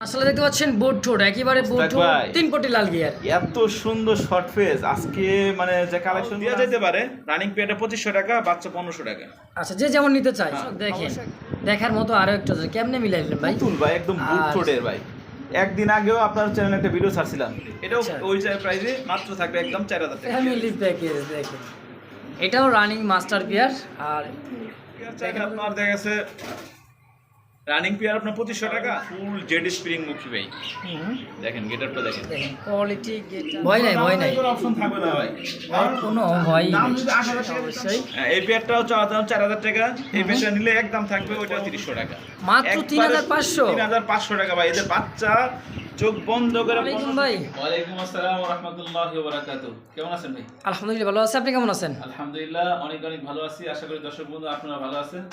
আসলে দেখতে পাচ্ছেন বোট ঠোঁট একেবারে বোট মুস্তাক ঠোঁট তিন কোটি লাল গিয়ার এত সুন্দর শর্ট ফেস আজকে মানে যে কালেকশন দেওয়া যেতে পারে রানিং পেয়ারটা পঁচিশশো টাকা বাচ্চা পনেরোশো টাকা। আচ্ছা যে যেমন নিতে চায় হ্যাঁ, দেখেন দেখার মতো আরও একটা আছে। কেমনে মিলাইলেন ভাই? তুল ভাই একদম বুট আর- ঠোঁটের ভাই। একদিন আগেও আপনার চ্যানেলে একটা ভিডিও ছাড়ছিলাম। এটাও আচ্ছা। ওই প্রাইসে মাত্র থাকবে একদম চার হাজার টাকা। ফ্যামিলি প্যাকেজ দেখেন। এটাও রানিং মাস্টার পিয়ার আর আপনার দেখা গেছে রানিং পেয়ার আপনার পঁচিশশো টাকা? ফুল জেড স্প্রিং মুখী ভাই। দেখেন গেটারটা দেখেন। কোয়ালিটি ভয় নাই ভয় নাই। কোনো অপশন থাকবে না ভাই। আর কোনো ভয় দাম নেই। যদি 8,000 টাকা অবশ্যই। হ্যাঁ, এই পেয়ারটাও চাওয়া দাম চার হাজার টাকা। এই পেয়ারটা নিলে একদম থাকবে ওইটা তিরিশশো টাকা। মাত্র 3,500? তিন হাজার পাঁচশো টাকা ভাই। এদের বাচ্চা চোখ বন্ধ করে ওয়ালাইকুম ভাই। ওয়ালাইকুম আসসালাম ওয়া রাহমাতুল্লাহি ওয়া বারাকাতুহু কেমন আছেন ভাই? আলহামদুলিল্লাহ ভালো আছে। আপনি কেমন আছেন? আলহামদুলিল্লাহ অনেক অনেক ভালো আছি। আশা করি দর্শক বন্ধু আপনারা ভালো আছেন।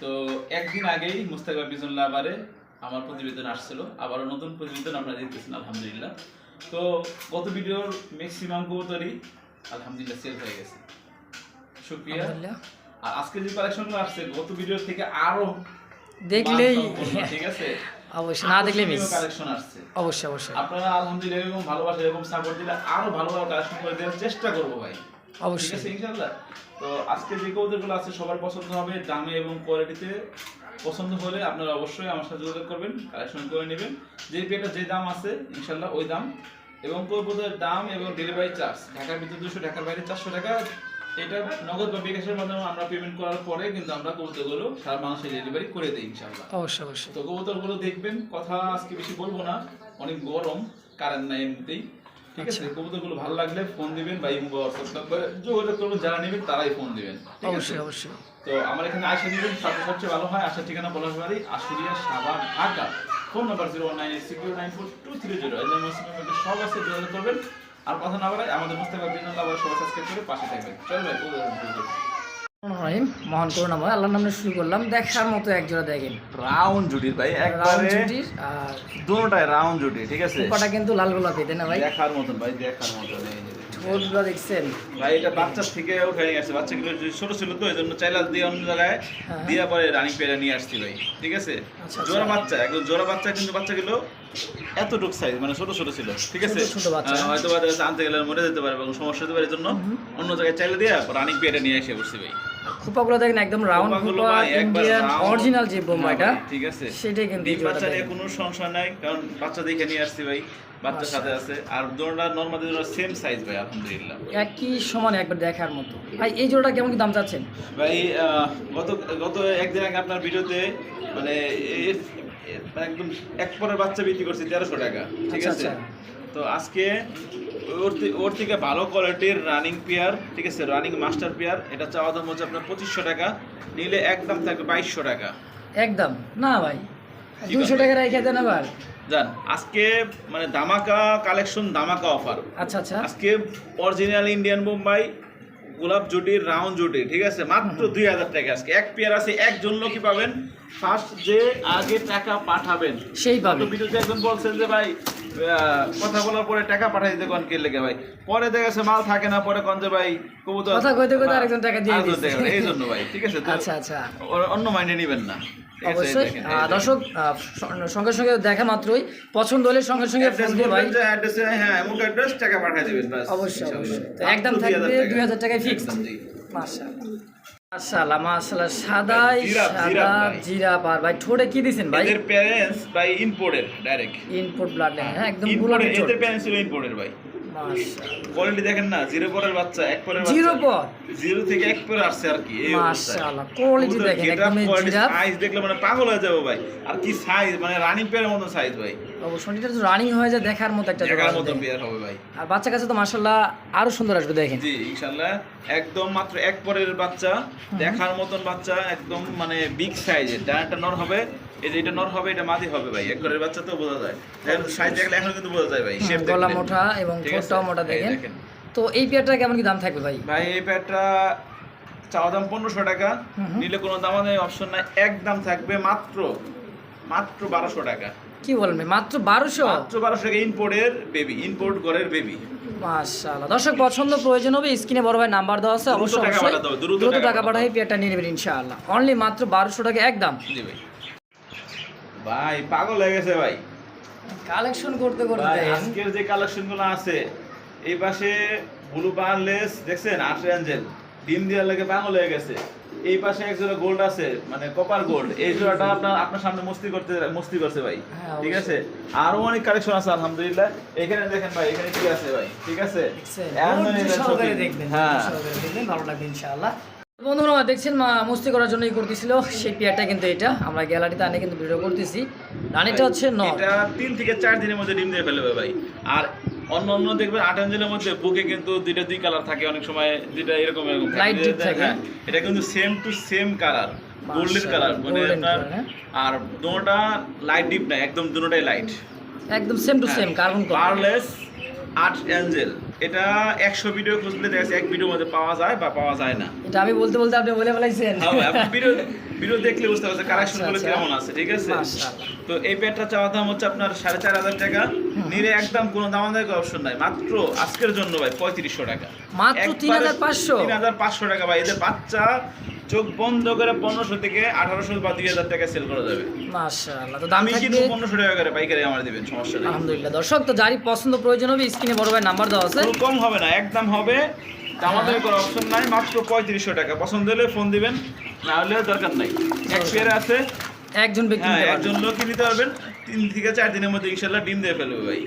তো একদিন আগেই মুস্তাক বিজুল্লাহ আবারে আমার প্রতিবেদন আসছিল। আবারও নতুন প্রতিবেদন আপনারা দেখতেছেন আলহামদুলিল্লাহ। তো গত ভিডিওর ম্যাক্সিমাম কবুতরই আলহামদুলিল্লাহ সেল হয়ে গেছে। শুক্রিয়া। আর আজকে যে কালেকশনগুলো আসছে গত ভিডিওর থেকে আরও দেখলেই ঠিক আছে? অবশ্যই না দেখলে মিস কালেকশন আসছে। অবশ্যই অবশ্যই। আপনারা আলহামদুলিল্লাহ এরকম ভালোবাসা এরকম সাপোর্ট দিলে আরও ভালো ভালো কালেকশন করে দেওয়ার চেষ্টা করব ভাই। ঠিক অবশ্যই আছে ইনশাআল্লাহ। তো আজকে যে কবুতরগুলো আছে সবার পছন্দ হবে দামে এবং কোয়ালিটিতে পছন্দ হলে আপনারা অবশ্যই আমার সাথে যোগাযোগ করবেন কালেকশন করে নেবেন। যে পেটা যে দাম আছে ইনশাআল্লাহ ওই দাম। এবং কবুতরের দাম এবং ডেলিভারি চার্জ ঢাকার ভিতরে দুশো ঢাকার বাইরে চারশো টাকা এটা নগদ বা বিকাশের মাধ্যমে আমরা পেমেন্ট করার পরে কিন্তু আমরা কবুতরগুলো সারা মানুষের ডেলিভারি করে দিই ইনশাআল্লাহ। অবশ্যই অবশ্যই। তো কবুতরগুলো দেখবেন কথা আজকে বেশি বলব না অনেক গরম কারেন্ট নাই এমনিতেই। ঠিক আছে? আচ্ছা। কবুতরগুলো ভালো লাগলে ফোন দিবেন বা ইমো বা হোয়াটসঅ্যাপ করে যোগাযোগ করবেন যারা নেবেন তারাই ফোন দিবেন। অবশ্যই অবশ্যই। তো আমার এখানে আসে দিবেন সবচেয়ে ভালো হয় আসার ঠিকানা বলা বাড়ি আশুলিয়া সাবা Dhaka. Phone number zero nine six nine four two three zero সব আছে যোগাযোগ করবেন। আর কথা না বলাই আমাদের মুস্তাফা বিনোদ আল্লাহ সবাই সাবস্ক্রাইব করে পাশে থাকবেন। চল ভাই রহিম মহান করুণাময় আল্লাহর নামে শুরু করলাম। দেখার মতো এক জোড়া দেখেন। রাউন্ড জুটির ভাই রাউন্ড একবারে জুটির আর দুটোটাই রাউন্ড জুটি ঠিক আছে? কুপাটা কিন্তু লাল গোলাপি ভাই? দেখার মতন ভাই দেখার মতন ঠোঁটগুলো দেখছেন? ভাই এটা বাচ্চা থেকে উঠে আসছে বাচ্চাগুলো ছোট ছিল তো এই জন্য দিয়ে অন্য জায়গায় হ্যাঁ। দিয়া পরে রানিং পেয়ারা নিয়ে আসছি ভাই ঠিক আছে? আচ্ছা, জোড়া আচ্ছা। বাচ্চা একদম জোড়া বাচ্চা কিন্তু বাচ্চাগুলো এতটুক সাইজ মানে ছোট ছোট ছিল ঠিক আছে? হয়তো বা আনতে গেলে মরে যেতে পারে বা কোনো সমস্যা হতে পারে জন্য অন্য জায়গায় চাইলে দিয়ে রানিং পেয়ারা নিয়ে এসে বসছি ভাই খোপাগুলো দেখেন একদম রাউন্ড খোপা ইন্ডিয়ান অরিজিনাল যে বোম্বাইটা ঠিক আছে? সেটাই কিন্তু ডিম বাচ্চা নিয়ে কোনো সমস্যা নাই কারণ বাচ্চা দেখে নিয়ে আসছি ভাই বাচ্চার সাথে আছে। আর দোনোটা নর্মাল সেম সাইজ ভাই আলহামদুলিল্লাহ। একই সমান একবার দেখার মতো। ভাই এই জোড়াটা কেমন কি দাম চাচ্ছেন? ভাই আহ, গত গত একদিন আগে আপনার ভিডিওতে মানে একদম এক পরের বাচ্চা বিক্রি করছি তেরোশো টাকা ঠিক আচ্ছা, আছে? আচ্ছা। তো আজকে ওর ওর থেকে ভালো কোয়ালিটির রানিং পেয়ার ঠিক আছে? রানিং মাস্টার পেয়ার এটা চাওয়া দাম হচ্ছে আপনার পঁচিশশো টাকা নিলে একদম থাকবে বাইশশো টাকা। একদম? না ভাই দুশো টাকা রেখে দেন আবার। জান আজকে মানে দামাকা কালেকশন দামাকা অফার আচ্ছা আচ্ছা। আজকে অরিজিনাল ইন্ডিয়ান বোম্বাই গোলাপ জুটির রাউন্ড জুটি ঠিক আছে? মাত্র দুই হাজার টাকা আজকে। এক পেয়ার আছে একজন লোকই পাবেন। ফার্স্ট যে আগে টাকা পাঠাবেন। সেই পাবে তো একজন বলছেন যে ভাই কথা বলার পরে টাকা পাঠাই দিতে কন কে লেগে ভাই? পরে দেখা গেছে মাল থাকে না পরে কন যে ভাই কবুতর কথা কইতে কইতে আরেকজন টাকা দিয়ে আরেকজন দিচ্ছে। টাকা। দেয়, এই জন্য ভাই ঠিক আছে? আচ্ছা আচ্ছা। অন্য মাইন্ডে নেবেন না। অবশ্যই। দর্শক সঙ্গে সঙ্গে দেখা মাত্রই। পছন্দ হলে সঙ্গে সঙ্গে ফোন দিয়ে ভাই। হ্যাঁ এমন অ্যাড্রেস টাকা পাঠিয়ে দিবেন অবশ্যই অবশ্যই। একদম থাকবে দুই হাজার টাকায় ফিক্স। মাশাআল্লাহ। মাশাআল্লাহ সাদাই সাদা ভাই। জিরাপ ভাই ঠোঁটে কি দিছেন ভাই? এদের প্যারেন্টস ভাই ইম্পোর্টেড ডাইরেক্ট ইনপুট ব্লাড হ্যাঁ একদম ইম্পোর্টেড এদের প্যারেন্টস ছিল ইম্পোর্টেড ভাই। মাশাআল্লাহ কোয়ালিটি দেখেন না জিরো পরের বাচ্চা এক পরের জিরো পর? জিরো থেকে এক পরে আসছে আর কি এই মাশাআল্লাহ কোয়ালিটি দেখেন একদম জিরাফ। সাইজ দেখলে মানে পাগল হয়ে যাবে ভাই। আর কি সাইজ মানে রানিং পেয়ারের মতো সাইজ ভাই। অবশ্যই এটা তো রানিং হয়ে যায় দেখার মতো একটা দেখার মতো দেখেন। হবে ভাই। আর বাচ্চা কাছে তো মাশাআল্লাহ আরও সুন্দর আসবে দেখেন। জি ইনশাআল্লাহ। একদম মাত্র এক পরের বাচ্চা দেখার মতন বাচ্চা একদম মানে বিগ সাইজের ডানাটা নর হবে এই যে এটা নর হবে এটা মাদি হবে ভাই। এক পরের বাচ্চা তো বোঝা যায়। সাইজ দেখলে এখন কিন্তু বোঝা যায় ভাই শেপ গলা মোটা এবং ঠোঁটটাও মোটা দেখেন। তো এই পেয়ারটা কেমন কি দাম থাকবে ভাই? ভাই এই প্যাডটা চাওয়া দাম পনেরোশো টাকা। নিলে কোনো দাম অপশন নাই। একদম থাকবে মাত্র মাত্র বারোশো টাকা। কি ভাই মাত্র বারোশো? মাত্র বারোশো টাকা ইম্পোর্টের বেবি ইম্পোর্ট ঘরের বেবি মাশাআল্লাহ। দর্শক পছন্দ প্রয়োজন হবে স্ক্রিনে বড় ভাই নাম্বার দেওয়া আছে অবশ্যই অবশ্যই দ্রুত টাকা পাঠাই পেয়ারটা নিয়ে নেবেন ইনশাআল্লাহ। অনলি মাত্র বারোশো টাকা একদম ভাই পাগল হয়ে গেছে ভাই। কালেকশন করতে করতে আজকের যে কালেকশনগুলো আছে এই পাশে ব্লু দেখছেন? আশে অ্যাঞ্জেল। ডিম দেওয়ার লাগে পাগল হয়ে গেছে। এই পাশে এক জোড়া গোল্ড আছে মানে কপার গোল্ড এই জোড়াটা আপনার আপনার সামনে মস্তি করতে মস্তি করছে ভাই। হ্যাঁ, ঠিক আছে? আরও অনেক কালেকশন আছে আলহামদুলিল্লাহ। এখানে দেখেন ভাই এখানে কি আছে ভাই? ঠিক আছে? হ্যাঁ। ভালো লাগবে ইনশাআল্লাহ। বন্ধুরা দেখছেন মা মস্তি করার জন্যই করতেছিল সেই পেয়ারটা কিন্তু এটা। আমরা গ্যালারিতে আনে কিন্তু ভিডিও করতেছি। রানিটা হচ্ছে ন এটা তিন থেকে চার দিনের মধ্যে ডিম দিয়ে ফেলবে ভাই। আর অন্য অন্য দেখবেন আট অঞ্চলের মধ্যে বুকে কিন্তু দুইটা দুই কালার থাকে অনেক সময় দুইটা এরকম এরকম। হ্যাঁ, এটা কিন্তু same to same colour golden colour মানে আপনার হ্যাঁ। আর দুটোটা লাইট ডিপ না একদম দুটোটাই লাইট একদম সেম টু সেম কার্বন পারলেস আট অ্যাঞ্জেল এটা একশো ভিডিও খুঁজলে দেখা এক ভিডিওর মধ্যে পাওয়া যায় বা পাওয়া যায় না। এটা আমি বলতে বলতে আপনি বলে ফেলাইছেন। হ্যাঁ ভিডিও ভিডিও দেখলে বুঝতে কালেকশনগুলো আচ্ছা, কেমন আছে ঠিক আছে? তো এই প্যাডটা চাওয়া দাম হচ্ছে আপনার সাড়ে চার হাজার টাকা। নিলে একদম কোনো অপশন নাই। মাত্র আজকের জন্য ভাই পঁয়ত্রিশশো টাকা। মাত্র 3,500? তিন হাজার পাঁচশো? টাকা ভাই। এদের বাচ্চা চোখ বন্ধ করে পনেরোশো থেকে আঠারোশো বা দুই হাজার টাকা সেল করা যাবে। মাশাআল্লাহ তো দাম কিন্তু পনেরোশো টাকা করে পাইকারি আমার দিবেন সমস্যা নেই। আলহামদুলিল্লাহ। দর্শক তো যারই পছন্দ প্রয়োজন হবে স্ক্রিনে বড় ভাই নাম্বার দেওয়া আছে। কম হবে না একদম হবে। দামাদামি করার অপশন নাই মাত্র পঁয়ত্রিশশো টাকা। পছন্দ হলে ফোন দিবেন না হলে দরকার নাই। এক পেয়ার আছে। একজন ব্যক্তি হ্যাঁ একজন পারবেন লোক নিতে পারবেন। তিন থেকে চার দিনের মধ্যে ইনশাল্লাহ ডিম দিয়ে ফেলবে ভাই।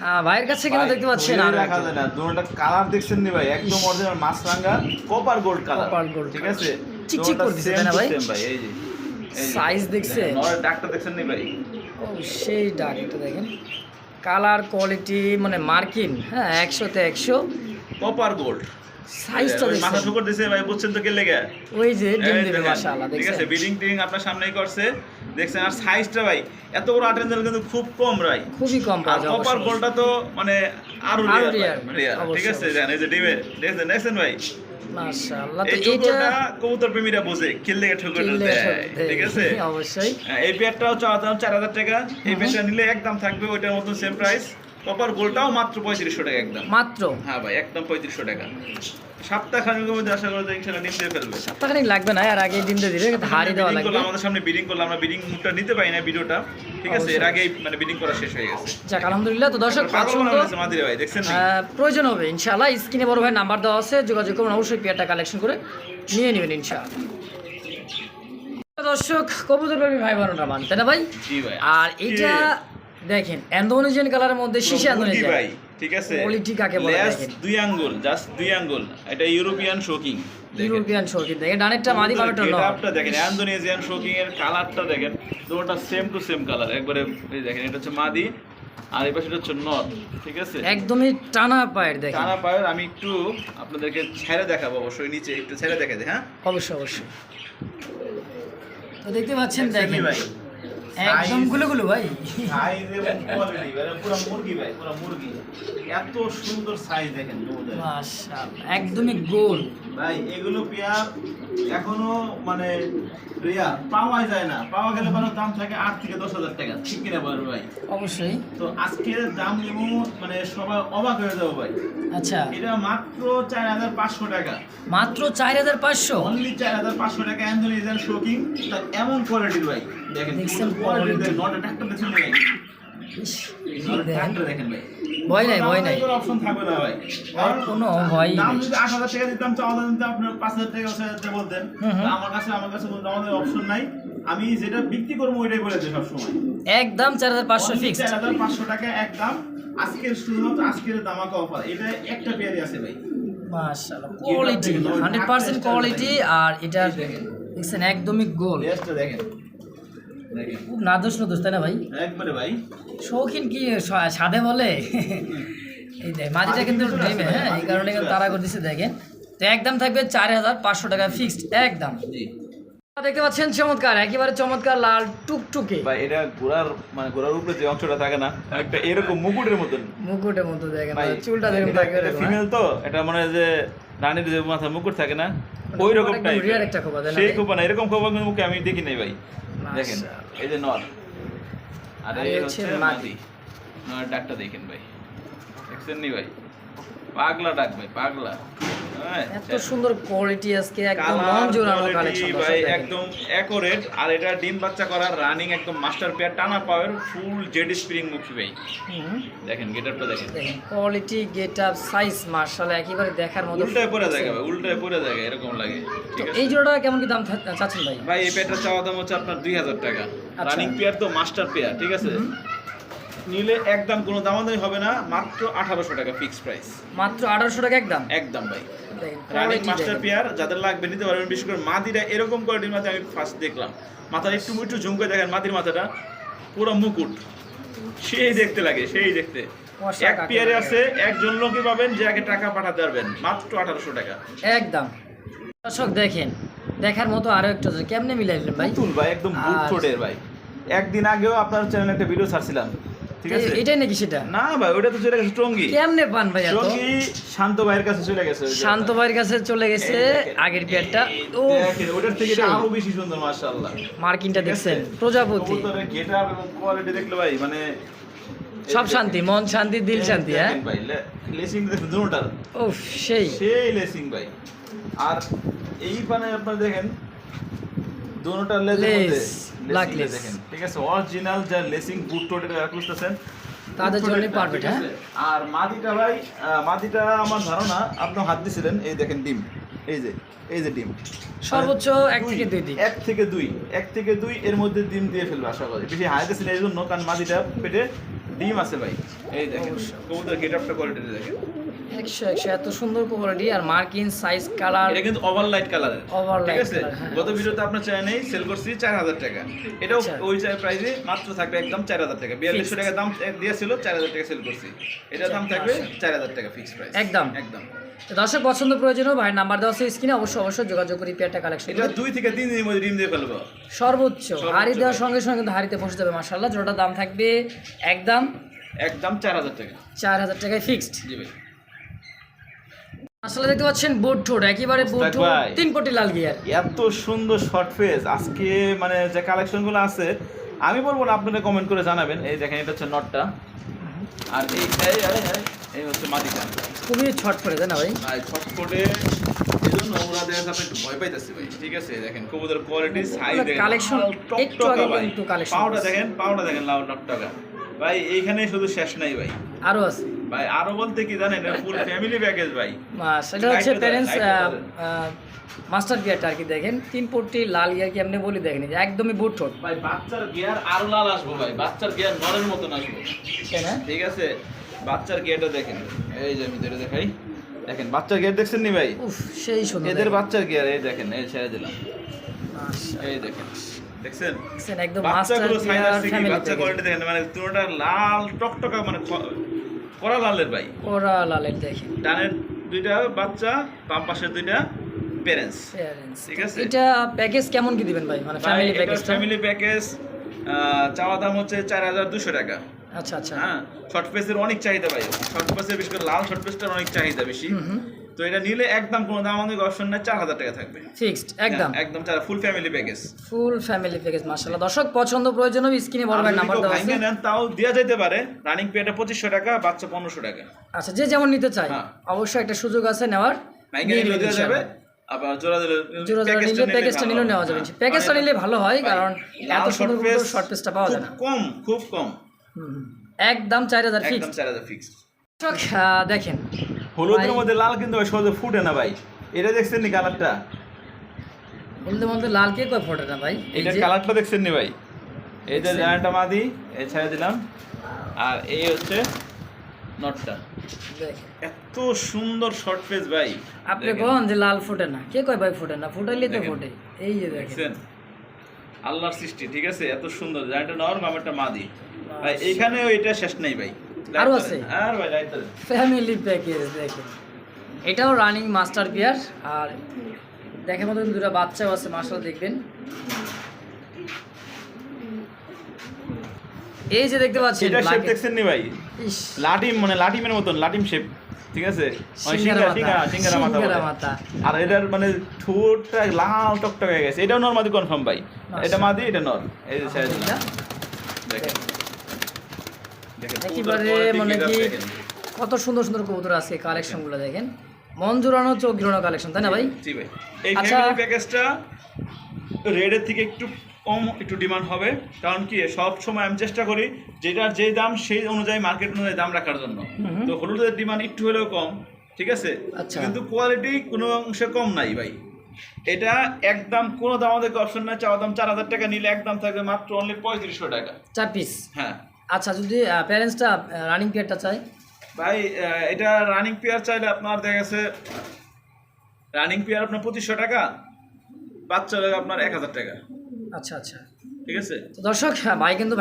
হ্যাঁ ভাইয়ের কাছে কিন্তু দেখতে পাচ্ছেন ধরে আরও যায় না দুটোটা কালার দেখছেন নি ভাই? একদম অরিজিনাল মাছরাঙ্গা কপার গোল্ড কালার gold ঠিক আছে? চিকচিক দুটোটা করতেছে, না ভাই? ভাই এই যে এই দেখছেন? দেখেন, ডাকটা দেখছেন নি ভাই? ও সেই দেখেন। কালার কোয়ালিটি মানে মার্কিন হ্যাঁ একশোতে একশো। কপার গোল্ড সাইজটা মাথা ঠুকর দিছে ভাই বুঝছেন তো কে লেগে? ওই যে ডিম দেবে দেখেন, মাশাআল্লাহ ঠিক আছে বিডিং টিডিং আপনার সামনেই করছে। দেখছেন আর সাইজটা ভাই এত বড় আটেন্ডাল কিন্তু খুব কম ভাই। খুবই কম আর কপার। গোলটা তো মানে আরও রেয়ার রেয়ার ঠিক আছে জানেন এই যে ডিমে দেখছেন দেখছেন ভাই? মাশাআল্লাহ তো কবুতর প্রেমীরা বোঝে খেললে দেয় ঠিক আছে? অবশ্যই। হ্যাঁ, এই পেয়ারটাও চাওয়া দাম চার হাজার টাকা এই পেয়ারটা নিলে একদম থাকবে ওইটার মতন সেম প্রাইস কপার গোলটাও মাত্র পঁয়ত্রিশশো টাকা একদম। মাত্র? হ্যাঁ ভাই একদম পঁয়ত্রিশশো টাকা। সপ্তাহ মধ্যে আশা করা যায় ইনশাল্লাহ ডিম দিয়ে ফেলবে। সপ্তাহখানিক লাগবে না আর আগে ডিম দিয়ে দিলে ধারই দেওয়া লাগবে। আমাদের সামনে বিডিং করলে আমরা বিডিং মুডটা নিতে পারি না ভিডিওটা। ঠিক আছে এর আগেই মানে বিডিং করা শেষ হয়ে গেছে। যাক আলহামদুলিল্লাহ তো দর্শক পাগল পছন্দ বানানো হয়েছে মাদিরে ভাই দেখছেন প্রয়োজন হবে ইনশাআল্লাহ। স্ক্রিনে বড় ভাই নাম্বার দেওয়া আছে যোগাযোগ করুন অবশ্যই পেয়ারটা কালেকশন করে নিয়ে নেবেন ইনশাআল্লাহ। দর্শক কবুতর ভাই বোনরা মান তাই না ভাই? জি ভাই। আর এটা দেখেন অ্যান্ডোনেজিয়ান কালারের মধ্যে শিশে পুরো ভাই ঠিক আছে? Quality কাকে বলে দেখেন। দুই আঙ্গুল জাস্ট দুই আঙ্গুল। এটা ইউরোপিয়ান শোকিং ইউরোপিয়ান শৌখিন দেখেন ডানেরটা মাদি বামেরটা নর গেটআপটা দেখেন ইন্দোনেশিয়ান শোকিং এর কালারটা দেখেন দুটোটা সেম টু সেম কালার একবারে এই দেখেন এটা হচ্ছে মাদি আর এই পাশে হচ্ছে নর ঠিক আছে? একদমই টানা পায়ের দেখেন। টানা পায়ের আমি একটু আপনাদেরকে ছেড়ে দেখাবো অবশ্যই নিচে একটু ছেড়ে দেখে দে হ্যাঁ? অবশ্যই অবশ্যই। তো দেখতে পাচ্ছেন দেখেন। ভাই। একদমগুলো গুলো ভাই। সাইজ এবং কোয়ালিটি মানে পুরো মুরগি ভাই পুরো মুরগি। এত সুন্দর সাইজ দেখেন মাশাআল্লাহ একদমই গোল। ভাই এগুলো পেয়ার এখনও মানে রেয়ার পাওয়া যায় না। পাওয়া গেলে পরে দাম থাকে আট থেকে দশ হাজার টাকা। ঠিক কিনা বলব ভাই? অবশ্যই। তো আজকে দাম নেব মানে সবাই অবাক হয়ে যাব ভাই। আচ্ছা। এটা মাত্র চার হাজার পাঁচশো টাকা। মাত্র চার হাজার পাঁচশো? অনলি চার হাজার পাঁচশো টাকা অ্যান্ডোনেশিয়ান শোকিং তার এমন কোয়ালিটির ভাই। দেখেন দেখছেন কোয়ালিটি quality? নটা ডাক্তার দেখছেন ভাই। দেখেন ভাই। ভয় নাই, ভয় নাই। অপশন থাকবে না ভাই। আর কোনো ভয়ই দাম যদি আট হাজার টাকা দিতাম চাওয়া দাম দিতাম আপনার পাঁচ হাজার টাকা দশ বলতেন। হুম হুম। তা আমার কাছে আমার কাছে কোনো আমাদের অপশন নাই। আমি যেটা বিক্রি করব ওইটাই বলেছি সবসময়। একদম চার হাজার পাঁচশো ফিক্সড চার হাজার পাঁচশো টাকা একদম আজকের শুধুমাত্র আজকের দামাকা অফার এটা একটা পেয়ারই আছে ভাই। মাশাআল্লাহ কোয়ালিটি হান্ড্রেড পার্সেন্ট কোয়ালিটি আর এটা দেখছেন একদমই গোল দেখেন দেখেন। খুব নাদোষ নদোষ তাই না ভাই? একবারে ভাই। শৌখিন কি সাদে বলে? এই দেখ মাঝিটা কিন্তু ড্রিমে হ্যাঁ এই কারণে কিন্তু তারা করে দিচ্ছে দেখেন। তো একদম থাকবে চার হাজার পাঁচশো টাকা ফিক্সড একদম। জি। দেখতে পাচ্ছেন চমৎকার একেবারে চমৎকার লাল টুকটুকে। ভাই এটা ঘোড়ার মানে ঘোড়ার উপরে যে অংশটা থাকে না একটা এরকম মুকুটের মতন। মুকুটের মতো দেখেন চুলটা দেখুন থাকে এরকম, হ্যাঁ? ফিমেল তো এটা মনে হয় যে রানীর যে মাথা মুকুট থাকে না ওই রকম একদম টাইপ একটা খোপা, তাই না সেই খোপা না এরকম খোপা কিন্তু মুখে আমি দেখি নাই ভাই। দেখেন এই যে নর আর এই হচ্ছে মাদি নর ডাকটা দেখেন ভাই। দেখছেন নি ভাই? পাগলা ডাক ভাই পাগলা। এত সুন্দর কোয়ালিটি আজকে একদম মন জোড়ানো কালেকশন ভাই একদম অ্যাকোরেট আর এটা ডিম বাচ্চা করার রানিং একদম মাস্টার পেয়ার টানা পাওয়ার ফুল জেড স্প্রিং মুখী ভাই। দেখেন গেটআপটা দেখেন। কোয়ালিটি গেট আপ সাইজ মার্শাল একেবারে দেখার মতো উল্টায় পরে জায়গা ভাই উল্টায় পরে জায়গা এরকম লাগে। এই জোড়া কেমন কি দাম চাচ্ছেন ভাই? ভাই এই পেয়ারটা চাওয়া দাম হচ্ছে আপনার দুই হাজার টাকা। আচ্ছা। রানিং পেয়ার তো মাস্টার পেয়ার ঠিক আছে? নিলে একদম কোনো দামাদামি হবে না মাত্র আঠারোশো টাকা ফিক্স প্রাইস মাত্র আঠারোশো টাকা একদম? একদম ভাই। রানিং মাস্টার পেয়ার যাদের লাগবে নিতে পারবেন বিশেষ করে মাদিরা এরকম কোয়ালিটির মাঝে আমি ফার্স্ট দেখলাম। মাথার একটু একটু ঝুম করে দেখেন মাটির মাথাটা পুরো মুকুট। সেই দেখতে লাগে সেই দেখতে। এক পেয়ারে আছে একজন লোকই পাবেন যে আগে টাকা পাঠাতে পারবেন মাত্র আঠারোশো টাকা। একদম। দর্শক দেখেন দেখার মতো আরও একটা আছে। কেমনে মিলাইলেন ভাই? ভাই একদম বুট ঠোঁটের ভাই। একদিন আগেও আপনার চ্যানেলে একটা ভিডিও ছাড়ছিলাম। ঠিক আছে? এটাই নাকি সেটা? না ভাই ওটা তো চলে গেছে টঙ্গি। কেমনে পান ভাই এত? টঙ্গি শান্ত ভাইয়ের কাছে চলে গেছে শান্ত ভাইয়ের কাছে চলে গেছে এই আগের পেয়ারটা ও ওটার থেকে এটা আরও বেশি সুন্দর মাশাআল্লাহ। মার্কিনটা দেখছেন? প্রজাপতি। কবুতরের getup এবং কোয়ালিটি দেখলে ভাই মানে সব শান্তি মন শান্তি দিল শান্তি হ্যাঁ? ভাই লেসিং ও সেই। সেই লেসিং ভাই। আর এই পানে আপনারা দেখেন মধ্যে লেস, দেখেন। ঠিক আছে অরিজিনাল যা লেসিং বুট টোটের খুঁজতেছেন তাদের perfect, ঠিক আছে? আর মাদিটা ভাই মাদিটা আমার ধারণা আপনি হাত দিছিলেন এই দেখেন ডিম এই যে এই যে ডিম। সর্বোচ্চ এক থেকে দুই দিন এক থেকে দুই এক থেকে দুই এর মধ্যে ডিম দিয়ে ফেলবে আশা করি। বেশি হাইতে ছিল এই জন্য কারণ মাদিটা পেটে ডিম আছে ভাই। এই দেখেন কবুতর গেট আপটা কোয়ালিটি দেখেন। এত সুন্দর কোয়ালিটি আর মার্কিন সাইজ কালার এটা কিন্তু ওভার লাইট কালারের Over ঠিক আছে হ্যাঁ। গত ভিডিওতে আপনার চ্যানেলে সেল করছি চার হাজার টাকা। এটাও আচ্ছা। ওই প্রাইসে মাত্র থাকবে একদম টাকা। টাকা দাম দিয়েছিল চার হাজার টাকা সেল করছি। এটা দাম থাকবে টাকা ফিক্স প্রাইস একদম। একদম। দর্শক পছন্দ প্রয়োজনীয় ভাই নাম্বার দেওয়া আছে স্ক্রিনে অবশ্যই অবশ্যই যোগাযোগ করি পেয়ারটা কালেকশন এটা দুই থেকে তিন দিনের মধ্যে ডিম দিয়ে ফেলব। সর্বোচ্চ। হাড়ি দেওয়ার সঙ্গে সঙ্গে কিন্তু হাড়িতে বসে যাবে মাসাল্লাহ যেটার দাম থাকবে একদম একদম চার হাজার টাকা। চার হাজার টাকায় ফিক্সড জি ভাই। আসলে দেখতে পাচ্ছেন ঠোঁট একেবারে ঠোঁট। তিন কোটি লাল গিয়ার এত সুন্দর শর্ট আজকে মানে যে কালেকশনগুলো আছে আমি বলব না আপনারা কমেন্ট করে জানাবেন। এই দেখেন এটা হচ্ছে নটটা আর এই এই হচ্ছে মাদিটা খুবই ছট পড়ে তাই না ভাই? ভাই ছটফটে এই জন্য ওরা দেখা যাচ্ছে একটু ভয় পাইতেছে ভাই। ঠিক আছে দেখেন কবুতর কোয়ালিটি সাইজ দেখেন লাল একটু আগে কিন্তু পাউডা দেখেন পাউডা দেখেন লাল টকটকা। ভাই এইখানে শুধু শেষ নাই ভাই। আরও আছে। ভাই আরও বলতে কি জানেন ফুল ফ্যামিলি প্যাকেজ ভাই। মাস এটা হচ্ছে প্যারেন্টস মাস্টার গিয়ারটা আর কি দেখেন তিন পট্টি লাল গিয়ার কি আপনি বলি দেখেন একদমই বুট ঠোঁট। ভাই বাচ্চার গিয়ার আরও লাল আসব ভাই বাচ্চার গিয়ার নরের মতন আসব। ঠিক আছে বাচ্চার গিয়ারটা দেখেন। এই যে যেটা দেখাই। দেখেন বাচ্চার গিয়ার দেখছেন নি ভাই? উফ সেই সুন্দর এদের বাচ্চার গিয়ার এই দেখেন এই ছেড়ে দিলাম। এই দেখেন দেখছেন? একদম বাচ্চাগুলো সাইজ আছে বাচ্চা কোয়ালিটি দেখেন মানে পুরোটা লাল টকটকা মানে ক- কড়া লালের ভাই। ওরা লালের দেখেন ডানের দুইটা বাচ্চা বাম পাশের দুইটা প্যারেন্টস প্যারেন্টস ঠিক আছে। এটা প্যাকেজ কেমন কি দিবেন ভাই? মানে ফ্যামিলি প্যাকেজ ফ্যামিলি প্যাকেজ চাওয়া দাম হচ্ছে চার হাজার দুশো টাকা। আচ্ছা আচ্ছা। হ্যাঁ শর্ট পেসের অনেক চাহিদা ভাই। শর্ট পেসের বিশেষ করে লাল শর্ট পেসটার অনেক চাহিদা বেশি। তো এটা নিলে একদম কোনো দাম আমাদের অপশন চার হাজার টাকা থাকবে। ফিক্সড একদম হ্যাঁ, একদম। চার full family package full family package মাশাআল্লাহ। দর্শক পছন্দ প্রয়োজন হবে স্ক্রিনে বড় ভাই নাম্বার দেওয়া আছে। নেন তাও দেওয়া যেতে পারে। রানিং পেটা পঁচিশশো টাকা বাচ্চা পনেরোশো টাকা। আচ্ছা যে যেমন নিতে চায় হ্যাঁ। অবশ্যই একটা সুযোগ আছে নেওয়ার। ভাইঙ্গা নিয়ে দেওয়া যাবে আবার জোড়া দিলে জোড়া জোড়া নিলে প্যাকেজটা নেওয়া যাবে। প্যাকেজটা নিলে ভালো হয় কারণ এত সুন্দর শর্ট পিসটা পাওয়া যায় না। কম খুব কম। একদম চার হাজার একদম ফিক্সড চার হাজার ফিক্সড দেখেন। হলুদের মধ্যে লাল কিন্তু সহজে ফুটে না ভাই। এটা দেখছেন নি কালারটা? বলতে বলতে লাল কে কয় ফোটে না ভাই? এই এটা যে কালারটা দেখছেন নি ভাই? এই যে? জায়গাটা মাদি এই ছেড়ে দিলাম। আর এই হচ্ছে নটটা। এত সুন্দর শর্ট ফেস ভাই। আপনি কোন যে লাল ফোটে না? কে কয় ভাই ফোটে না? ফুটাইলে তো। ফোটে। এই যে দেখেন। দেখছেন? আল্লাহর সৃষ্টি ঠিক আছে? এত সুন্দর। জায়গাটা নর বামেরটা মাদি। ভাই এইখানে এটা শেষ নাই ভাই। আরও আছে? আর ভাই লাইট ফ্যামিলি প্যাকেজ দেখেন। এটাও রানিং মাস্টার বিয়ার আর দেখের মতো কিন্তু দুটো বাচ্চাও আছে মাসাল দেখবেন। এই যে দেখতে পাচ্ছেন এটা শেপ দেখছেন নি ভাই? লাটিম মানে লাটিমের মতন লাটিম শেপ ঠিক আছে? মাথা। আর এটার মানে ঠোঁটটা লাল টকটক হয়ে গেছে। এটাও নর মাদি কনফার্ম ভাই। এটা মাদি এটা নর এই যে দেখেন দেখেন। একেবারে মানে কি কত সুন্দর সুন্দর কবুতর আছে কালেকশনগুলো দেখেন। মন জোড়ানো চোখ গিরানো কালেকশন তাই না ভাই? জি ভাই। এই আচ্ছা। ফ্যামিলি প্যাকেজটা রেডের থেকে একটু কম একটু ডিমান্ড হবে। কারণ কি সব সময় আমি চেষ্টা করি যেটার যে দাম সেই অনুযায়ী মার্কেট অনুযায়ী দাম রাখার জন্য। তো হলুদের ডিমান্ড একটু হলেও কম ঠিক আছে? আচ্ছা। কিন্তু কোয়ালিটি কোনো অংশে কম নাই ভাই। এটা একদম কোনো দাম আমাদের অপশন নাই। চাওয়া দাম চার হাজার টাকা নিলে একদম থাকবে মাত্র অনলি পঁয়ত্রিশশো টাকা। চার পিস হ্যাঁ। আচ্ছা যদি প্যারেন্টসটা রানিং পেয়ারটা চায়? ভাই এটা রানিং পেয়ার চাইলে আপনার দেখা গেছে রানিং পেয়ার আপনার পঁচিশশো টাকা বাচ্চা আপনার এক হাজার টাকা। আচ্ছা আচ্ছা। ঠিক আছে? তো দর্শক হ্যাঁ, ভাই কিন্তু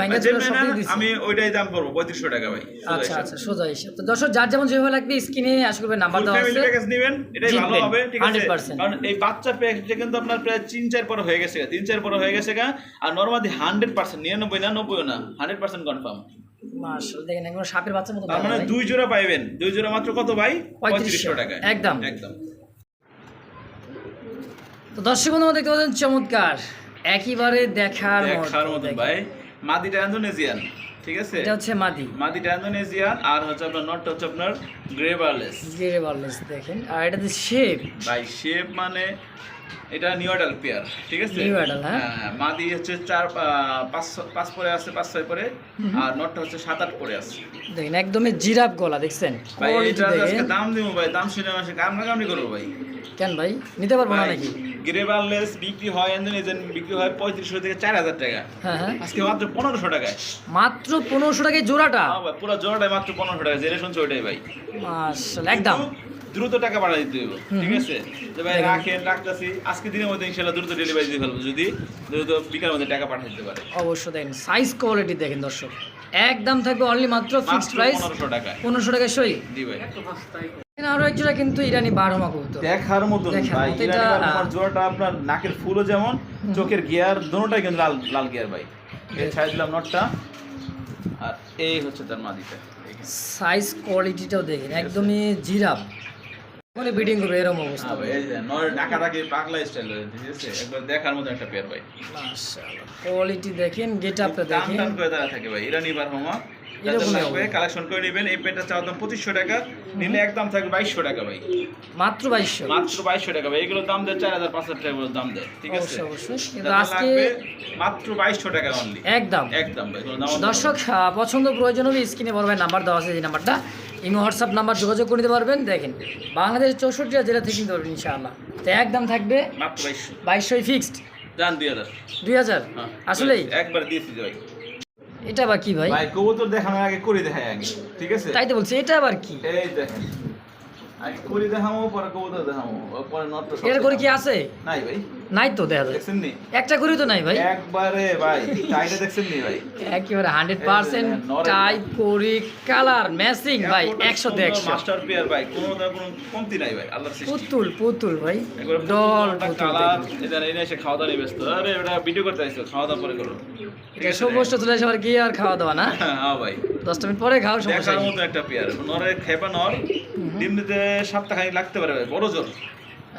আমি ওইটাই দাম করব পঁয়ত্রিশশো টাকা ভাই আচ্ছা আচ্ছা সোজা হিসাব তো দর্শক যার যেমন যেভাবে লাগবে স্ক্রিনে আশা করবে নাম্বার দেওয়া আছে। প্যাকেজ নেবেন এটাই ভালো হবে ঠিক আছে? কারণ এই বাচ্চা প্যাকেজটা কিন্তু আপনার প্রায় তিন চার পরে হয়ে গেছে তিন চার পরে হয়ে গেছে আর নর্মালি হান্ড্রেড পার্সেন্ট নিরানব্বই না না হান্ড্রেড পার্সেন্ট কনফার্ম দেখেন সাপের মতো তার মানে দুই জোড়া পাইবেন দুই জোড়া মাত্র কত ভাই? পঁয়ত্রিশশো টাকায়। একদম। একদম। তো দর্শক বন্ধু দেখতে পাচ্ছেন চমৎকার। একেবারে দেখার দেখার মত মতন ভাই। মাদিটা ইন্দোনেশিয়ান ঠিক আছে? এটা হচ্ছে মাদি। মাদিটা ইন্দোনেশিয়ান আর হচ্ছে আপনার নট হচ্ছে আপনার গ্রেভারলেস গ্রেভারলেস দেখেন। আর এটা যে শেপ ভাই শেপ মানে এটা নিউ অ্যাডাল পেয়ার ঠিক আছে? New adult, হ্যাঁ? মাদি হচ্ছে চার পাঁচ পাঁচ পরে আছে পাঁচ ছয় পরে। আর নটটা হচ্ছে সাত আট পরে আছে। দেখেন একদমই জিরাফ গলা দেখছেন? ভাই এটা আজকে দাম দিব ভাই দাম শুনে মাসে কামনা কামনি করব ভাই। কেন ভাই? নিতে পারব না নাকি? গ্রে বার্লেস বিক্রি হয় ইন্দোনেজিয়ান বিক্রি হয় পঁয়ত্রিশশো থেকে চার হাজার টাকা। হ্যাঁ হ্যাঁ। আজকে মাত্র পনেরোশো টাকায়। মাত্র পনেরোশো টাকায় জোড়াটা? হ্যাঁ পুরো জোড়াটাই মাত্র পনেরোশো টাকা যেটা শুনছো ওইটাই ভাই। একদম। দ্রুত টাকা পাঠিয়ে দিতে হবে ঠিক আছে? তো ভাই রাখেন রাখতেছি। আজকে দিনের মধ্যে ইনশাল্লাহ দ্রুত ডেলিভারি দিয়ে ফেলব যদি দ্রুত বিকালের মধ্যে টাকা পাঠিয়ে দিতে পারে। অবশ্য দেখেন সাইজ কোয়ালিটি দেখেন দর্শক। একদম থাকবে অনলি মাত্র ফিক্সড প্রাইস পনেরোশো টাকায়। পনেরোশো টাকা সই? জি ভাই। আরও এক কিন্তু ইরানি বারোমা কবুতর। দেখার ভাই এটা, জোড়াটা আপনার নাকের ফুলও যেমন চোখের গিয়ার দোনোটাই কিন্তু লাল লাল গিয়ার ভাই। দিলাম নটটা। আর এই হচ্ছে তার মাদিটা সাইজ কোয়ালিটিটাও দেখেন একদমই জিরাফ। মানে বিডিং করবে এরকম অবস্থা। এই যে পাগলা স্টাইল ঠিক আছে? একবার দেখার মতো একটা পেয়ার ভাই। কোয়ালিটি দেখেন গেট আপটা টান দেখেন। টান করে থাকে ভাই ইরানি বারহমা। কালেকশন করে নেবেন এই দাম পঁচিশশো টাকা নিলে একদম থাকবে বাইশশো টাকা ভাই। মাত্র বাইশশো। মাত্র বাইশশো টাকা ভাই এগুলো দাম দেয় চার হাজার পাঁচ হাজার টাকা দাম দেয় ঠিক আছে? মাত্র বাইশশো টাকা অনলি একদম। একদম ভাই দাম দর্শক পছন্দ প্রয়োজন হবে স্ক্রিনে বড় ভাই নাম্বার দেওয়া আছে যে নাম্বারটা ইমো হোয়াটসঅ্যাপ নাম্বার যোগাযোগ করে নিতে পারবেন। দেখেন বাংলাদেশ চৌষট্টি জেলা থেকে কিনতে পারবেন ইনশাআল্লাহ। তো একদম থাকবে বাইশশোই ফিক্সড যান দুই হাজার। দুই হাজার? হ্যাঁ। আসলেই? একবার দিয়েছি ভাই। এটা আবার কি ভাই? ভাই কবুতর দেখানোর আগে করে দেখাই আগে ঠিক আছে? তাই তো বলছি এটা আবার কি? এই দেখেন। আগে করে দেখামো পরে কবুতর দেখামো পরে সব এটা করে কি আছে? নাই ভাই। নাই তো দেখা যায় একটা করে তো নাই ভাই। একবারে ভাই টাইটা দেখছেন নি ভাই। একেবারে হান্ড্রেড পার্সেন্ট। টাইপ করি কালার ম্যাচিং ভাই একশো তে একশো মাস্টার প্লেয়ার ভাই কোনো কোনো কমতি নাই ভাই আল্লাহর সৃষ্টি। পুতুল পুতুল ভাই। ডল কালার এটা এনে এসে খাওয়া দাওয়া ব্যস্ত। আরে এটা ভিডিও করতে আসছো খাওয়া দাওয়া পরে করো। এটা সবুজটা চলে আসে আবার কি আর খাওয়া দাওয়া না? হ্যাঁ ভাই। দশটা মিনিট পরে খাও সমস্যা দেখার মতো একটা পেয়ার নরের খেপা নর ডিম দিতে সপ্তাহখানিক লাগতে পারে ভাই বড় জোর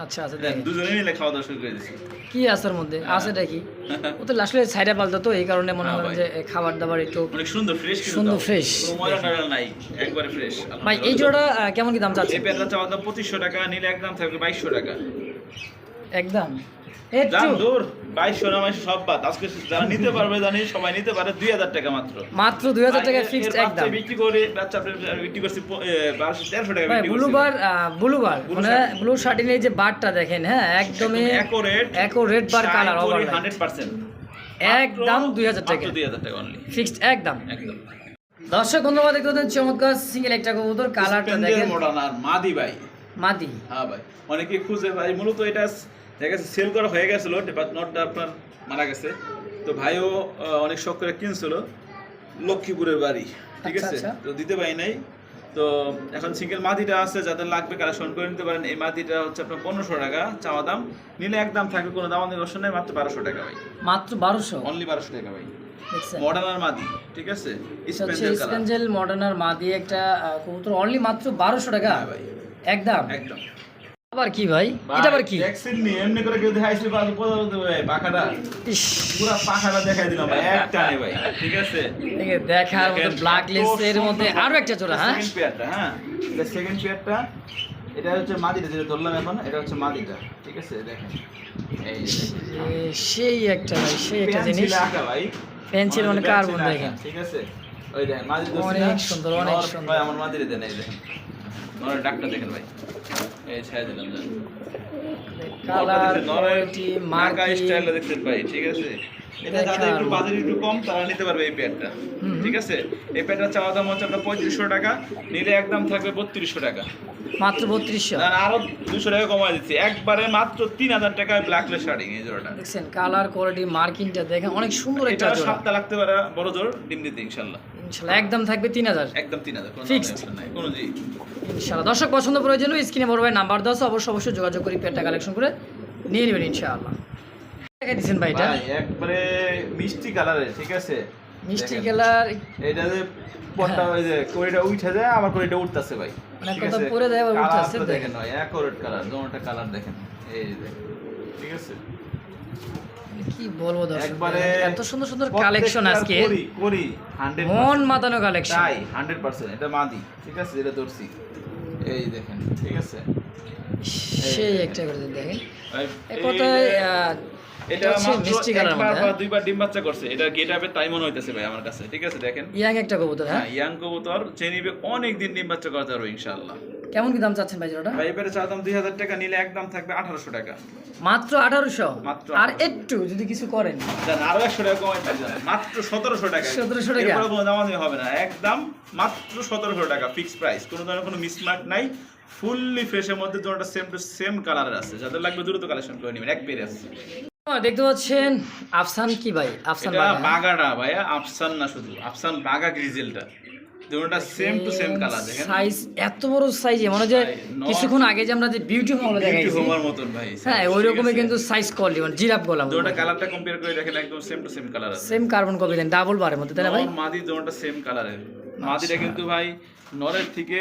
আচ্ছা আচ্ছা দেখেন। দুজনে মিলে খাওয়া দাওয়া শুরু করে দিছি। কি আছে ওর মধ্যে আছে দেখি ও তো আসলে সাইডে পালতো তো এই কারণে মনে হ্যাঁ হয় যে খাবার দাবার একটু অনেক সুন্দর ফ্রেশ সুন্দর ফ্রেশ নাই একবারে ফ্রেশ ভাই এই জোড়া কেমন কি দাম চাচ্ছে এই পেয়ারটা চাওয়া দাম পঁচিশশো টাকা নিলে একদম থাকবে বাইশশো টাকা। একদম। একটু দূর। বাইশশো না বাইশশো সব বাদ। আজকে যারা নিতে পারবে জানি সবাই নিতে পারে দুই হাজার টাকা মাত্র। মাত্র দুই হাজার টাকা ফিক্সড একদম। বিক্রি করে বাচ্চা বিক্রি করছি বারোশো তেরোশো টাকা ভাই বিক্রি ব্লু করছি। বার ব্লু বার Blue মানে ব্লু শার্টিনের যে বারটা দেখেন হ্যাঁ একদমই accurate red bar colour over hundred percent একদম দুই হাজার টাকা। দুই হাজার টাকা অনলি ফিক্সড একদম। একদম। দর্শক বন্ধুরা দেখতে চমৎকার সিঙ্গেল একটা কবুতর কালারটা দেখেন। মডার্ন আর মাদি ভাই। মাদি। হ্যাঁ ভাই। অনেকে খুঁজে ভাই মূলত এটা দেখা গেছে সেল করা হয়ে গেছিল বাট নটটা আপনার মারা গেছে। তো ভাইও অনেক শখ করে কিনছিল লক্ষ্মীপুরের বাড়ি ঠিক আচ্ছা, আছে? আচ্ছা। তো দিতে পারি নাই। তো এখন সিঙ্গেল মাদিটা আছে যাদের লাগবে কালেকশন করে নিতে পারেন। এই মাদিটা হচ্ছে আপনার পনেরোশো টাকা চাওয়া দাম। নিলে একদম থাকবে কোনো দাম অপশন নেই মাত্র বারোশো টাকা ভাই। মাত্র বারোশো? অনলি বারোশো টাকা ভাই। দেখছেন। মডার্ন আর মাদি ঠিক আছে? স্পেঞ্জেল মডার্নার মাদি একটা কবুতর অনলি মাত্র বারোশো টাকা। হ্যাঁ ভাই। একদম একদম আবার কি ভাই? এটা আবার কি? দেখছেন নি এমনি করে কেউ দেখাইছিল পাশে পড়ে ভাই পাখাটা। পুরা পাখাটা দেখাই দিলাম ভাই এক টানে ভাই ঠিক আছে? দেখে দেখার মধ্যে ব্ল্যাক লিস্টের মধ্যে আরও একটা জোড়া হ্যাঁ? সেকেন্ড পেয়ারটা হ্যাঁ? এটা সেকেন্ড পেয়ারটা এটা হচ্ছে মাদিটা যেটা ধরলাম এখন এটা হচ্ছে মাদিটা ঠিক আছে? দেখেন। এই যে সেই একটা ভাই সেই একটা জিনিস। ভাই। পেন্সিল মানে কার্বন দেখেন। ঠিক আছে? ওই দেখেন মাদি অনেক সুন্দর, অনেক সুন্দর। ভাই আমার মাদিরে দেন এই দেখেন। নরের ডাকটা দেখেন ভাই। এই ছেড়ে দিলাম যান কালার কোয়ালিটি মার্কা স্টাইলটা দেখতে পাই ঠিক আছে? এটা যাদের একটু বাজেট একটু কম তারা নিতে পারবে এই প্যাডটা ঠিক আছে? এই প্যাডটা চাওয়া দাম হচ্ছে আপনার পঁয়ত্রিশশো টাকা নিলে একদম থাকবে বত্রিশশো টাকা। মাত্র বত্রিশশো? আরও দুশো টাকা কমায় দিচ্ছি। একবারে মাত্র তিন হাজার টাকায় ব্ল্যাকলেস শাড়ি এই জোড়াটা। দেখছেন কালার কোয়ালিটি মার্কিংটা দেখেন অনেক সুন্দর একটা জোড়া। সপ্তাহ লাগতে পারে বড় জোর ডিম দিতে ইনশাল্লাহ। একদম থাকবে তিন হাজার। একদম তিন হাজার. কোনো জি। ইনশাল্লাহ। দর্শক পছন্দ প্রয়োজন স্ক্রিনে বড় ভাই নাম্বার দাও অবশ্যই অবশ্যই যোগাযোগ করি পেটটা কালেকশন করে নিয়ে নেবেন ইনশাআল্লাহ। টাকা দিচ্ছেন ভাই এটা একবারে মিষ্টি কালারের ঠিক আছে? মিষ্টি কালার এটা যে পটটা ওই যে কড়িটা উঠে যায় আবার কড়িটা উঠতেছে ভাই। মানে ঠিক আছে? পরে দেয় আবার কালারটা উঠতাছে, দেখেন। অ্যাকোরেট কালার দোনোটা কালার দেখেন। এই দেখেন। ঠিক আছে? কি বলব দর্শক একবারে এত সুন্দর সুন্দর কালেকশন আজকে। করি করি 100% মন মাতানো কালেকশন তাই 100% এটা মাদি। ঠিক আছে এটা ধরছি। এই দেখেন ঠিক আছে? সেই একটা করে দেখেন। ভাই, এটা মিষ্টি কালার মধ্যে বা হ্যাঁ? দুইবার ডিম বাচ্চা করছে। এটা গেট তাই মনে হইতেছে ভাই আমার কাছে ঠিক আছে? দেখেন। ইয়াং একটা কবুতর হ্যাঁ? হ্যাঁ ইয়াং কবুতর যে নিবে অনেক দিন ডিম বাচ্চা করতে পারবে ইনশাআল্লাহ। কেমন কি দাম চাচ্ছেন ভাই জোড়াটা? ভাই এবারে চা দাম দুই হাজার টাকা নিলে একদম থাকবে আঠারোশো টাকা। মাত্র আঠারোশো? মাত্র আর একটু যদি কিছু করেন। জান আরও একশো টাকা কমাই পাই যান মাত্র সতেরোশো টাকা। 1700 টাকা? এরপরে কোনো দামাদামি হবে না একদম মাত্র সতেরোশো টাকা ফিক্স প্রাইস কোনো ধরনের কোনো মিসমার্ক নাই ফুললি ফ্রেশের মধ্যে সেম টু সেম কালারের আছে। যাদের লাগবে দ্রুত কালেকশন করে নেবেন এক পেরে আছে। দেখতে পাচ্ছেন আফসান কি ভাই? আফসান এটা? বাগাটা ভাইয়া আফসান না শুধু আফসান বাগা গ্রিজেলটা। দুটোটা সেম টু সেম কালার দেখেন। সাইজ এত বড় সাইজ মনে হয় কিছুক্ষণ আগে যে আমরা যে বিউটি মহল বিউটি দেখাইছি মতন ভাই হ্যাঁ ওই রকমই কিন্তু সাইজ কোয়ালিটি মানে জিরাফ গলা দুটোটা কালারটা কম্পেয়ার করে দেখেন একদম সেম টু সেম কালার আছে। সেম কার্বন কপি দেন ডাবল বারের মধ্যে তাই না ভাই? মাদি দুটোটা সেম কালারের মাদিটা কিন্তু ভাই নরের থেকে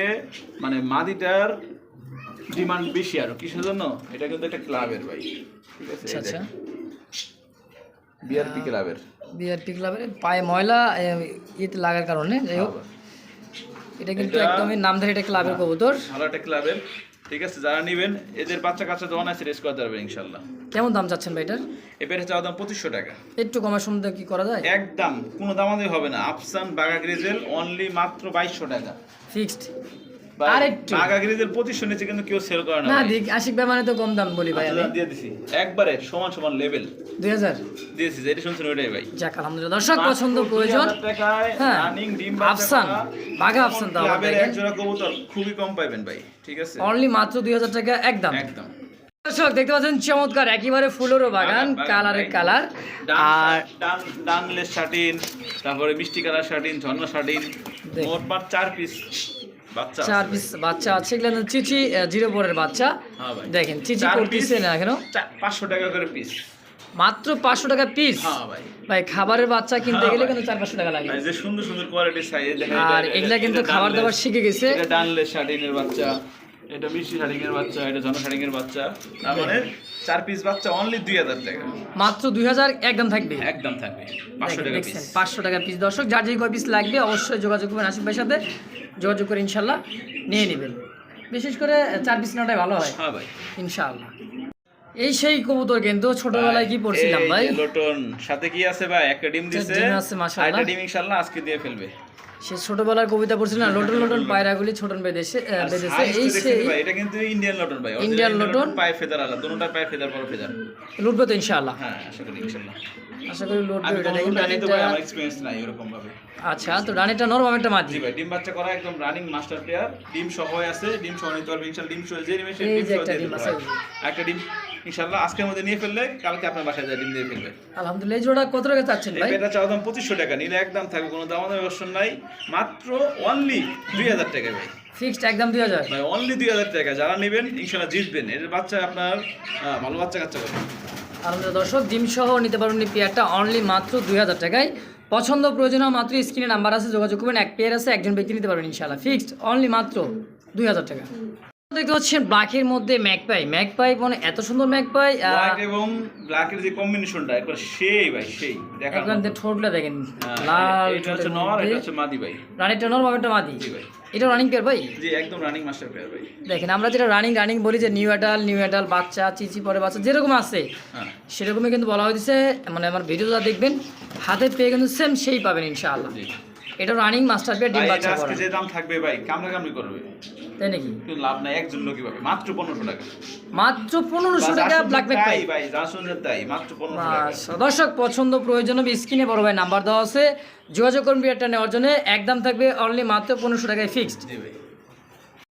মানে মাদিটার ডিমান্ড বেশি আরও কিসের জন্য? এটা কিন্তু একটা ক্লাবের ভাই ঠিক আছে? আচ্ছা আচ্ছা। বিআরপি ক্লাবের। বিআরপি ক্লাবের পায়ে ময়লা এ, ইয়েতে লাগার কারণে। যাই হোক এটা কিন্তু একদমই নামধারী একটা ক্লাবের কবুতর। ভালো একটা ক্লাবের। ঠিক আছে যারা নেবেন এদের বাচ্চা কাচ্চা তো অনায়াসে রেস করতে পারবে ইনশাল্লাহ কেমন দাম চাচ্ছেন ভাই এটার? এবারে চাওয়া দাম পঁচিশশো টাকা। একটু কমার সম্বন্ধে কি করা যায়? একদম কোনো দামাদি হবে না। আফসান বাগা গ্রিজেল অনলি মাত্র বাইশশো টাকা। ফিক্সড ভাই, আর একটু। বাগা গ্রিজেল পঁচিশশো নিচে কিন্তু কেউ সেল করে না না দিক আশিক ভাই মানে তো কম দাম বলি ভাই আমি। আচ্ছা, দিয়ে দিছি। একবারে সমান সমান লেভেল দুই হাজার। দিয়েছি যেটা শুনছেন ওইটাই ভাই। যাক আলহামদুলিল্লাহ। দর্শক পছন্দ প্রয়োজন। হ্যাঁ। আফসান, আফসান বাঘা আফসান দাও ক্লাবের এক জোড়া কবুতর খুবই কম পাইবেন ভাই ঠিক আছে? অনলি মাত্র দুই হাজার টাকা একদম। একদম। দর্শক দেখতে পাচ্ছেন চমৎকার। একেবারে ফুলেরও বাগান কালারের কালার। আর শাটিন তারপরে মিষ্টি কালার শাটিন ঝর্ণা শাটিন দেখ। মোট পাঁচ চার পিস চার আছে পিস বাচ্চা আছে। এগুলো চিচি জিরো পরের বাচ্চা। হ্যাঁ দেখেন চিচি করতেছে না কেন পাঁচশো টাকা করে পিস মাত্র পাঁচশো টাকা পিস হ্যাঁ ভাই। খাবারের বাচ্চা কিনতে হ্যাঁ গেলে কিন্তু চার পাঁচশো টাকা লাগে। সুন্দর সুন্দর কোয়ালিটির সাইজ আর এগুলা কিন্তু খাবার দাবার শিখে গেছে। বাচ্চা। এটা মিষ্টি বাচ্চা এটা জন বাচ্চা। তার মানে চার পিস বাচ্চা অনলি দুই হাজার টাকা। মাত্র দুই হাজার একদম থাকবে। একদম থাকবে পাঁচশো টাকা পিস পাঁচশো টাকা পিস দর্শক যার যে কয় পিস লাগবে অবশ্যই যোগাযোগ করবেন আশিক ভাইয়ের সাথে। যোগাযোগ করে ইনশাল্লাহ নিয়ে নেবেন। বিশেষ করে চার পিস নেওয়াটাই ভালো হয়। হ্যাঁ ভাই। ইনশাআল্লাহ এই সেই কবুতর কিন্তু ছোটবেলায় কি পড়ছিলাম ভাই? লোটন সাথে কি আছে ভাই? একটা ডিম দিছে। আছে, মাশাআল্লাহ। একটা ডিম ইনশাআল্লাহ আজকে দিয়ে ফেলবে। সে ছোটবেলার কবিতা পড়ছিল না লোটন লোটন পায়রাগুলি ছোটন বেঁধেছে তো এই সেই এটা কিন্তু ইন্ডিয়ান লোটন ভাই Indian লোটন। পায়ে ফেদার আলাদা দুটোটার পায়ে ফেদার বড় ফেদার। লুটবে তো ইনশাআল্লাহ। হ্যাঁ আশা করি ইনশাআল্লাহ। আশা করি লুটবে এটা দেখেন তো ভাই আমার এক্সপেরিয়েন্স নাই এরকম ভাবে আচ্ছা তো ডানেরটা নরম একটা মাঝি। ভাই ডিম বাচ্চা করা একদম রানিং মাস্টার প্লেয়ার ডিম সহ আছে ডিম সহ নিতে পারবে ইনশাআল্লাহ ডিম সহ যে এই ডিম সহ একটা ডিম ইনশাআল্লাহ আজকের মধ্যে নিয়ে ফেললে কালকে আপনার বাসায় যায় ডিম দিয়ে ফেলবে আলহামদুলিল্লাহ জোড়া কত টাকা চাচ্ছেন ভাই? পেটা চাওয়া দাম পঁচিশশো টাকা নিলে একদম থাকবে কোনো দাম দামের অপশন নাই। মাত্র অনলি দুই হাজার টাকা ভাই। ফিক্সড একদম দুই হাজার? ভাই অনলি দুই হাজার টাকা যারা নেবেন ইনশাআল্লাহ জিতবেন। এর বাচ্চা আপনার ভালো বাচ্চা কাচ্চা পাবেন আলহামদুলিল্লাহ দর্শক ডিম সহ নিতে পারবেন এই পেয়ারটা অনলি মাত্র দুই হাজার টাকায়। পছন্দ প্রয়োজন মাত্র স্ক্রিনে নাম্বার আছে যোগাযোগ করবেন। এক পেয়ার আছে একজন ব্যক্তি নিতে পারবেন ইনশাআল্লাহ। ফিক্সড অনলি মাত্র দুই হাজার টাকা। দেখতে পাচ্ছেন ব্ল্যাকের মধ্যে ম্যাকপাই। ম্যাকপাই মানে এত সুন্দর ম্যাকপাই ব্ল্যাক এবং ব্ল্যাকের যে কম্বিনেশনটা একবার সেই ভাই সেই একবার মতো। ঠোঁটটা দেখেন লাল এটা হচ্ছে নর এটা হচ্ছে মাদি ভাই। রানিংটা নর বামেরটা মাদি জি ভাই। এটা রানিং পেয়ার ভাই? জি একদম রানিং মাস্টার প্লেয়ার ভাই। দেখেন আমরা যেটা রানিং রানিং বলি যে নিউ অ্যাডাল নিউ অ্যাডাল বাচ্চা চিচি পরে বাচ্চা যেরকম আছে হ্যাঁ। সেরকমই কিন্তু বলা হয়েছে। মানে আমার ভিডিওটা দেখবেন হাতে পেয়ে কিন্তু সেম সেই পাবেন ইনশাআল্লাহ। জি। এটা রানিং মাস্টার পেয়ার ডিম বাচ্চা আজকে যে দাম থাকবে ভাই কামড়া কামড়ি করবে। তাই নাকি? কিন্তু লাভ নাই একজন লোকই পাবে মাত্র পনেরোশো টাকা। মাত্র পনেরোশো টাকা ব্ল্যাক তাই ম্যাকপাই ভাই যা শুনছেন তাই মাত্র পনেরোশো টাকা। দর্শক পছন্দ প্রয়োজন হবে স্ক্রিনে বড় ভাই নাম্বার দেওয়া আছে। যোগাযোগ করুন বিয়ারটা নেওয়ার জন্য একদম থাকবে অনলি মাত্র পনেরোশো টাকায় ফিক্সড জি ভাই।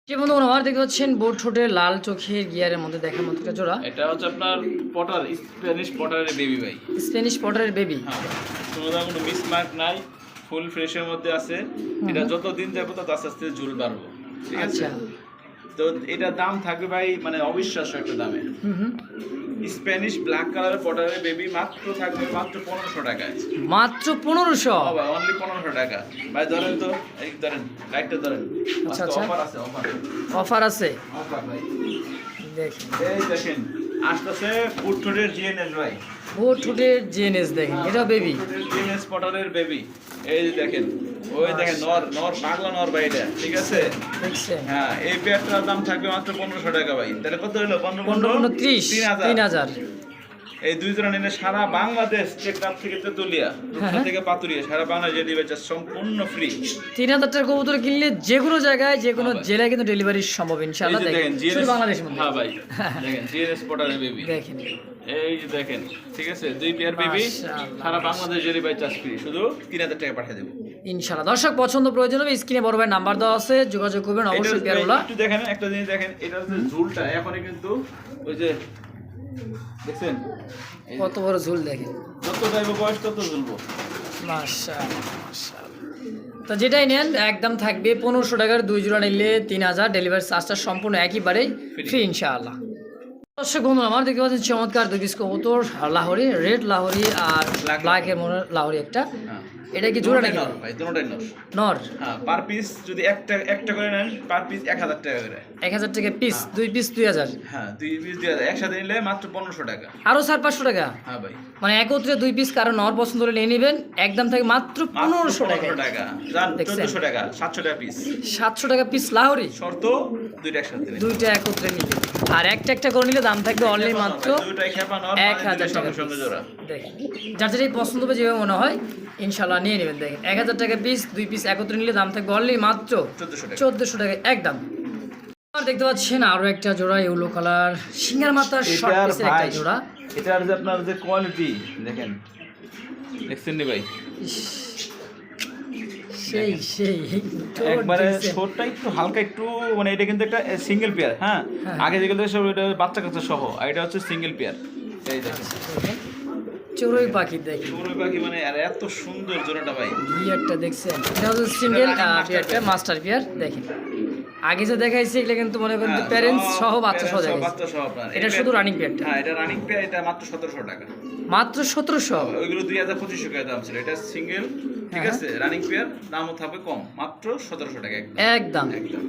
যে বন্ধু আমার দেখতে পাচ্ছেন বোর্ড ঠোঁটের লাল চোখের গিয়ারের মধ্যে দেখার মতো একটা জোড়া। এটা হচ্ছে আপনার পটার স্প্যানিশ পটারের বেবি ভাই। স্প্যানিশ পটারের বেবি হ্যাঁ। কোনো মিসমার্ক নাই। ফুল ফ্রেশের মধ্যে আছে এটা যত দিন যাবে তত আস্তে আস্তে ঝুল বাড়বো ঠিক আছে? আচ্ছা। তো এটা দাম থাকবে ভাই মানে অবিশ্বাস্য একটা দামে। স্প্যানিশ ব্ল্যাক কালারের পটারের বেবি মাত্র থাকবে মাত্র পনেরোশো টাকায়। মাত্র পনেরোশো? অনলি পনেরোশো টাকা। ভাই ধরেন তো এই ধরেন লাইটটা ধরেন। আচ্ছা, আচ্ছা। অফার আছে অফার অফার আছে। অফার ভাই। দেখেন এই দেখেন আসতেছে ফুটফুটের জিএনএস ভাই। বোর্ড ঠোঁটের জিএনএস দেখেন এটা বেবি জিএনএস পটারের বেবি এই যে দেখেন ওই দেখেন নর নর পাগলা নর ভাই এটা ঠিক আছে? হ্যাঁ এই পেয়ারটার দাম থাকবে মাত্র পনেরোশো টাকা ভাই। তাহলে কত হলো? পনেরো? পনেরো পনেরো ত্রিশ তিন হাজার। তিন হাজার। এই দুই জোড়া নিলে সারা বাংলাদেশ টেকনাফ থেকে তেতুলিয়া রূপসা হ্যাঁ। থেকে পাতুরিয়া সারা বাংলাদেশ ডেলিভারি চার্জ সম্পূর্ণ ফ্রি। তিন হাজার টাকার কবুতর কিনলে যে কোনো জায়গায় যে কোনো হ্যাঁ জেলায় কিন্তু ডেলিভারি সম্ভব ইনশাআল্লাহ। দেখেন শুধু জিএনএস বাংলাদেশের মধ্যে। হ্যাঁ ভাই। দেখেন জিএনএস পটারের বেবি দেখেন। এই যে দেখেন ঠিক আছে? দুই পেয়ার বেবি সারা বাংলাদেশ ডেলিভারি চার্জ ফ্রি শুধু তিন হাজার টাকা পাঠিয়ে দেবো। ইনশাআল্লাহ। দর্শক পছন্দ প্রয়োজন হবে স্ক্রিনে বড় ভাই নাম্বার দেওয়া আছে যোগাযোগ করবেন অবশ্যই পেয়ারগুলা একটু দেখেন একটা জিনিস দেখেন এটা হচ্ছে ঝুলটা। এখনই কিন্তু ওই যে দেখছেন? কত বড় ঝুল দেখেন। যত যাইবো বয়স তত ঝুলবো। তো যেটাই নেন একদম থাকবে পনেরোশো টাকার দুই জোড়া নিলে তিন হাজার। ডেলিভারি চার্জটা সম্পূর্ণ একইবারেই ফ্রি ইনশাআল্লাহ। দর্শক বন্ধু আমার দেখতে পাচ্ছেন চমৎকার দুই পিস কবুতর লাহোরি রেড লাহোরি আর ব্ল্যাকের মনে লাহোরি একটা। হ্যাঁ। এটা কি জোড়া নাকি? নর ভাই দুটোটাই নর নর। হ্যাঁ পার পিস যদি একটা একটা করে নেন পার পিস এক হাজার টাকা করে। এক হাজার টাকা পিস দুই পিস দুই হাজার। হ্যাঁ দুই পিস দুই হাজার। একসাথে নিলে মাত্র পনেরোশো টাকা। আরও চার পাঁচশো টাকা? হ্যাঁ ভাই। মানে একত্রে দুই পিস কারণ নর পছন্দ হলে নিয়ে নেবেন একদম থাকে মাত্র পনেরোশো টাকা। পনেরোশো টাকা। দেখছেন? চোদ্দশো টাকা সাতশো টাকা পিস সাতশো টাকা পিস লাহোরি? শর্ত দুইটা একসাথে। দুইটা একত্রে নিলে। আর একটা একটা করে নিলে দাম থাকবে অনলি মাত্র দুইটাই খেপা নর এক হাজার টাকা সঙ্গে জোড়া। দেখেন। যার যেটাই পছন্দ হবে যেভাবে মনে হয় ইনশাল্লাহ নিয়ে নেবেন দেখেন। এক হাজার টাকা পিস দুই পিস একত্রে নিলে দাম থাকবে অনলি মাত্র চোদ্দশো টাকা। একদম। দেখতে পাচ্ছেন আরও একটা জোড়া ইউলো কালার সিঙ্গার মাথার শর্ট পিসের একটা জোড়া। এটার যে আপনার যে কোয়ালিটি দেখেন। দেখছেন ভাই। সেই সেই একবারে দেখছেন? একটু হালকা একটু মানে এটা কিন্তু একটা সিঙ্গেল পেয়ার হ্যাঁ? হ্যাঁ। আগে যেগুলো সব এটা বাচ্চা কাচ্চা সহ আর এটা হচ্ছে সিঙ্গেল পেয়ার এই দেখেন। দেখেন, চড়ুই পাখি দেখেন চড়ুই পাখি মানে আর এত সুন্দর জোড়াটা ভাই। বিয়ারটা দেখছেন? এটা হচ্ছে সিঙ্গেল বিয়ারটা মাস্টার বিয়ার দেখেন আগে যে দেখাইছি এগুলো কিন্তু মনে করেন প্যারেন্টস সহ বাচ্চা সহ দেখাইছি। বাচ্চা সহ আপনার। এটা শুধু running pair হ্যাঁ এটা রানিং পেয়ার এটা মাত্র সতেরোশো টাকা। মাত্র সতেরোশো। ওইগুলো দুই হাজার পঁচিশশো টাকা দাম ছিল। এটা সিঙ্গেল ঠিক হ্যাঁ। আছে? রানিং পেয়ার দামও থাকবে কম মাত্র সতেরোশো টাকা একদম। একদম। একদম।